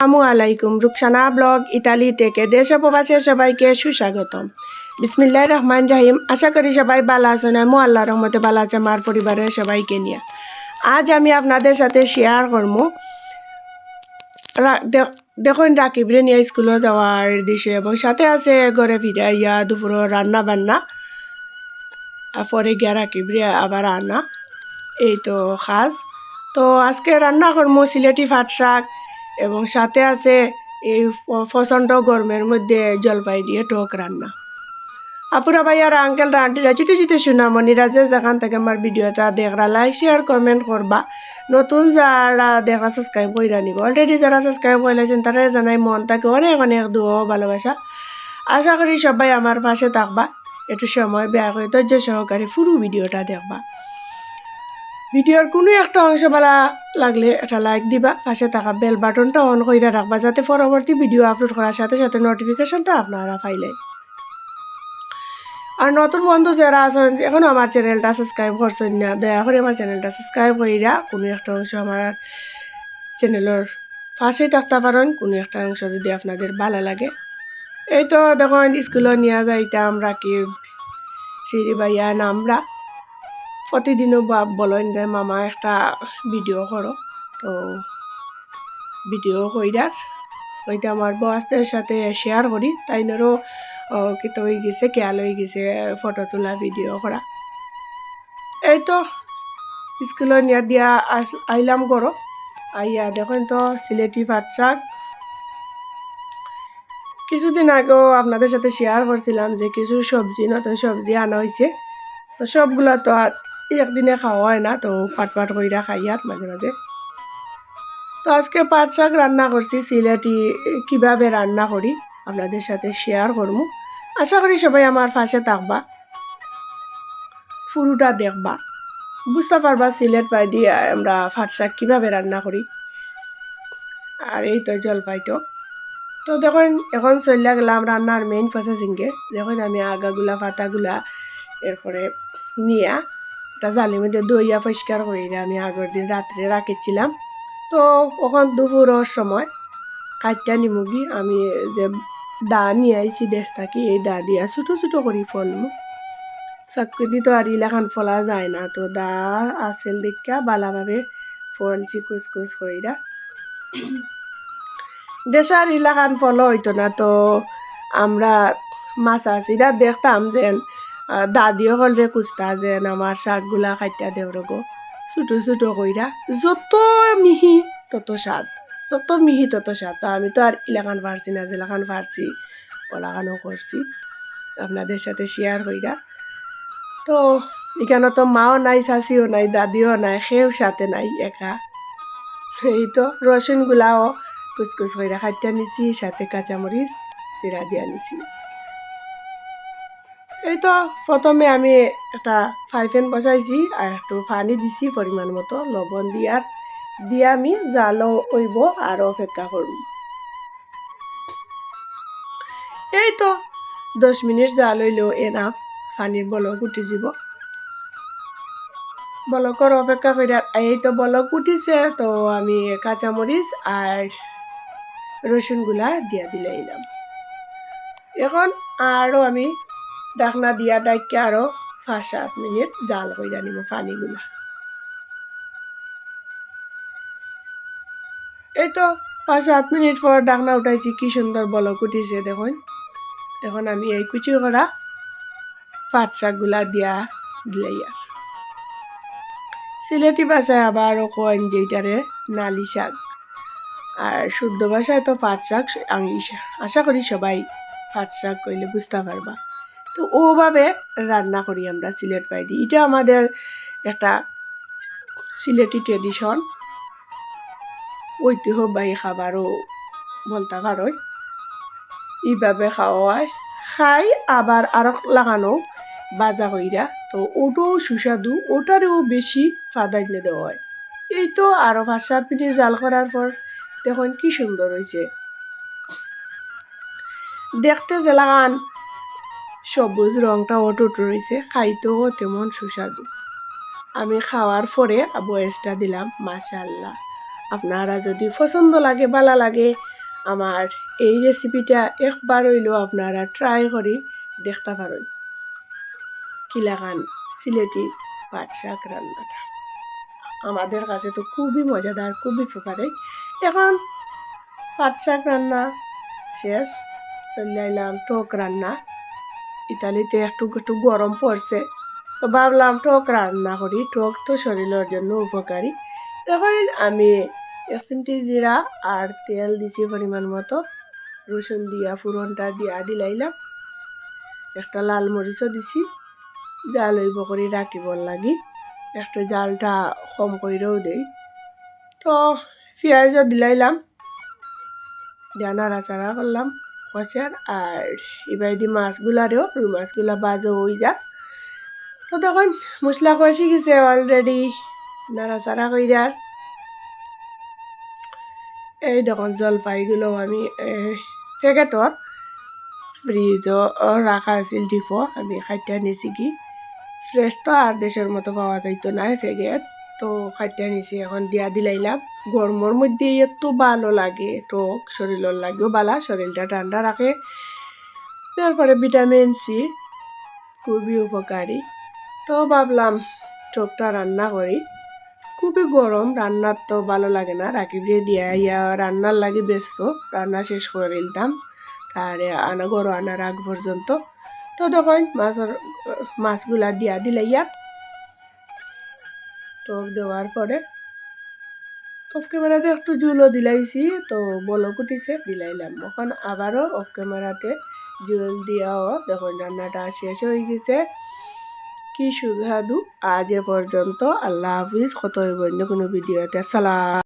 আসসালামু আলাইকুম। Rukhsana blog Italy থেকে দেশ প্রবাসে সবাইকে সুস্বাগতম। বিসমিল্লাহ রহমান রাহিম। আশা করি সবাই ভালো আছেন। আমি আল্লাহ রহমতে ভালো আছে, আমার পরিবারের সবাইকে নিয়ে। আজ আমি আপনাদের সাথে শেয়ার করব। দেখুন রাকিবরে নিয়ে স্কুলে যাওয়ার দিশে এবং সাথে আছে ঘরে ফিরে ইয়া দুপুরের রান্না বান্না। পরে গিয়া রাকিবরে আবার আনা। এই তো খাস। তো আজকে রান্না করব সিলেটি ফাট শাক। এবং সাথে আছে এই প্রচণ্ড গরমের মধ্যে জলপাই দিয়ে টক রান্না। আপুরা ভাই আর আঙ্কেল আন্টিরা জিতে জিতে সুনামণিরা যে যেখান থেকে আমার ভিডিওটা দেখরা লাইক শেয়ার কমেন্ট করবা। নতুন যারা দেখা সাবস্ক্রাইব করে নিব। অলরেডি যারা সাবস্ক্রাইব করলেছেন তারা জানাই মন তাকে অনেক অনেক দুঃ ভালোবাসা। আশা করি সবাই আমার পাশে থাকবা। একটু সময় ব্যয় করে ধৈর্য সহকারে পুরো ভিডিওটা দেখবা। ভিডিওর কোনো একটা অংশ ভালো লাগলে একটা লাইক দিবা, পাশে থাকা বেল বাটনটা অন করে রাখবা, যাতে পরবর্তী ভিডিও আপলোড করার সাথে সাথে নোটিফিকেশনটা আপনারা পাইলে আর নতুন বন্ধু যারা আছেন, এখনও আমার চ্যানেলটা সাবস্ক্রাইব করছেন না, দয়া করে আমার চ্যানেলটা সাবস্ক্রাইব করিরা কোনো একটা অংশ আমার চ্যানেলের পাশেই থাকতে পারেন, কোনো একটা অংশ যদি আপনাদের ভালো লাগে। এই তো দেখুন, স্কুলে নিয়ে যাইতাম, রাকিব, সিঁড়ি বাইয়া, নামরা। প্রতিদিনও বলেন যে মামা একটা ভিডিও করো তো ভিডিও কইরার ওইটা আমার বসদের সাথে শেয়ার করি তাইনেরও কিতো হয়ে গেছে খেয়াল হয়ে গেছে ফটো তোলা ভিডিও করা এই তো স্কুলে নিয়ে দিয়া আইলাম করো আইয়া দেখেন তো সিলেটি ভাত শাক কিছুদিন আগেও আপনাদের সাথে শেয়ার করছিলাম যে, কিছু সবজি, নতুন সবজি আনা হয়েছে তো সবগুলা তো আর একদিনে খাওয়া হয় না, তো পাট পাট কইরা খাই আর মাঝে মাঝে। তো আজকে পাট শাক রান্না করছি, সিলেটি কীভাবে রান্না করি আপনাদের সাথে শেয়ার করব আশা করি সবাই আমার পাশে থাকবা পুরোটা দেখবা। বুঝতে পারবা সিলেট পাই দিয়ে আমরা ফাট শাক কীভাবে রান্না করি, আর এই তো জলপাইটো। তো দেখুন, এখন চলিয়া গেলাম রান্নার মেইন প্রসেসিংকে দেখুন আমি আগাগুলা, পাতাগুলা এরপরে নিয়া একটা জালির মধ্যে দইয়া পরিষ্কার করে আমি আগের দিন রাত্রে রাখেছিলাম। তো ওখান দুপুরের সময় কাটটা নিমুগি আমি যে দা নিয়ে আইছি দেশ থাকি এই দা দিয়া ছোটো ছোটো করি ফলমু চাকুদি তো আর ইলাখান ফলা যায় না তো দা আছিল দেখা বালাভাবে ফলছি কুচকুচ কইরা। দেশার ইলাকান ফল হইতো না তো আমরা মাছ চিরা দেখতাম আহ, দাদিও হলরে কুস্তা যেন আমার শাকগুলা খাইটা দেওরগো ছোটো ছোটো কইরা যত মিহি তত স্বাদ যত মিহি তত স্বাদ তো আমি তো আর ইলাকান পারছি না, জেলাখান পারছি ওলাখানও করছি আপনাদের সাথে শেয়ার কইরা। তো এখানে তো মাও নাই শাশিও নাই, দাদিও নাই, সেও সাথে নাই, একা। এই তো রসুনগুলাও কুচকুচ কইরা খাইটা নিছি, সাথে কাঁচামরিচ চিরা দিয়া নিছি। এই তো, প্রথমে আমি একটা ফ্রাইপ্যান বসাইছি আর একটু পানি দিছি পরিমাণ মতো, লবণ দিয়ার দিয়ে আমি জালও ওইব আর অপেক্ষা করব। এই তো, দশ মিনিট জাল হইলেও এনাফ পানির বলক উঠি যাব। বলকর অপেক্ষা করে এই তো বলক উঠিছে, তো আমি কাঁচামরিচ আর রসুনগুলা দিয়া দিলে এলাম এখন আরও আমি ডাকনা দিয়া ডাইকে আরও পাঁচ সাত মিনিট জাল কইরা নিব পানিগুলা এই তো পাঁচ সাত মিনিট পর ডাকনা উঠাইছি কি সুন্দর বলক উঠিছে দেখুন এখন আমি এই কুচি করা পাট শাকগুলা দিয়া দিলে আর সিলেটি ভাষায় আবার কয়েন যেটারে নালি শাক আর শুদ্ধ ভাষায় তো পাট শাক আশা করি সবাই পাট শাক কইলে বুঝতে পারবা তো ওভাবে রান্না করি আমরা সিলেট পাইদি এটা আমাদের একটা সিলেটি ট্রেডিশন ঐতিহ্যবাহী খাবারও বলতে পারো এইভাবে খাওয়া হয় খাই, আবার আরও লাগানো বাজা কইরা। তো ওটাও সুস্বাদু, ওটারও বেশি প্রাধান্য দেওয়া হয়। এই তো আরও পাঁচ সাত জাল করার পর দেখুন কি সুন্দর হয়েছে দেখতে জেলাগান সবুজ রংটা অটুট রয়েছে, খাইতেও তেমন সুস্বাদু। আমি খাওয়ার পরে বয়সটা দিলাম মাশাল্লাহ আপনারা যদি পছন্দ লাগে, ভালো লাগে, আমার এই রেসিপিটা একবার হইলেও আপনারা ট্রাই করি দেখতে পারেন। কিলাকান সিলেটি পাট শাক রান্নাটা। আমাদের কাছে তো খুবই মজাদার, খুবই ফেভারিট এখন পাট শাক রান্না শেষ, চলে আইলাম টক রান্না। ইতালিতে একটু একটু গরম পড়ছে। তো ভাবলাম টক রান্না করি, টক তো শরীরের জন্য উপকারী। তখন আমি এক চিমটি জিরা আর তেল দিছি পরিমাণ মতো। রসুন দিয়া ফুরনটা দিয়া দিলাইলাম। একটা লাল মরিচও দিছি। জাল হইব করে রাখিব লাগি। একটা জালটা কম কইরেও দেই। তো পেঁয়াজও দিলাইলাম। দিয়া নাড়াচাড়া করলাম। কষার আর এবার দি মাছগুলারেও রুই মাছগুলা বাজও হয়ে যাক। তো তখন মশলা কষি গেছে অলরেডি নাড়াচাড়া কইরার এই দেখুন জলপাইগুলো আমি প্যাকেটর ফ্রিজও রাখা আছিল ডিপো আমি খাইটা নিছি কি। ফ্রেশ তো আর দেশের মতো পাওয়া যাইতো না প্যাকেট তো খাইটা নিছি এখন দিয়া দিলাইলাম। গরমের মধ্যে এত ভালো লাগে, টক শরীরের লাগেও বালা শরীরটা ঠান্ডা রাখে তারপরে ভিটামিন সি খুবই উপকারী তো ভাবলাম টকটা রান্না করি খুবই গরম রান্নার তো ভালো লাগে না রাখি দিয়ে ইয়া রান্নার লাগে ব্যস্ত রান্না শেষ করে দিলাম তারে আনা গরম আনার আগ পর্যন্ত তো তখন মাছের মাছগুলা দিয়া দিলে ইয়াত। টক দেওয়ার পরে অফ ক্যামেরাতে একটু জুলও দিলাইছি, তো বলক উঠিছে, দিলাইলাম। এখন আবারও অফ ক্যামেরাতে জুল দিয়াও দেখুন, রান্নাটা শেষ হয়ে গেছে। কি সুধাদু আজ এ পর্যন্ত। আল্লাহ হাফিজ কত হইব অন্য কোনো ভিডিওতে। সালাম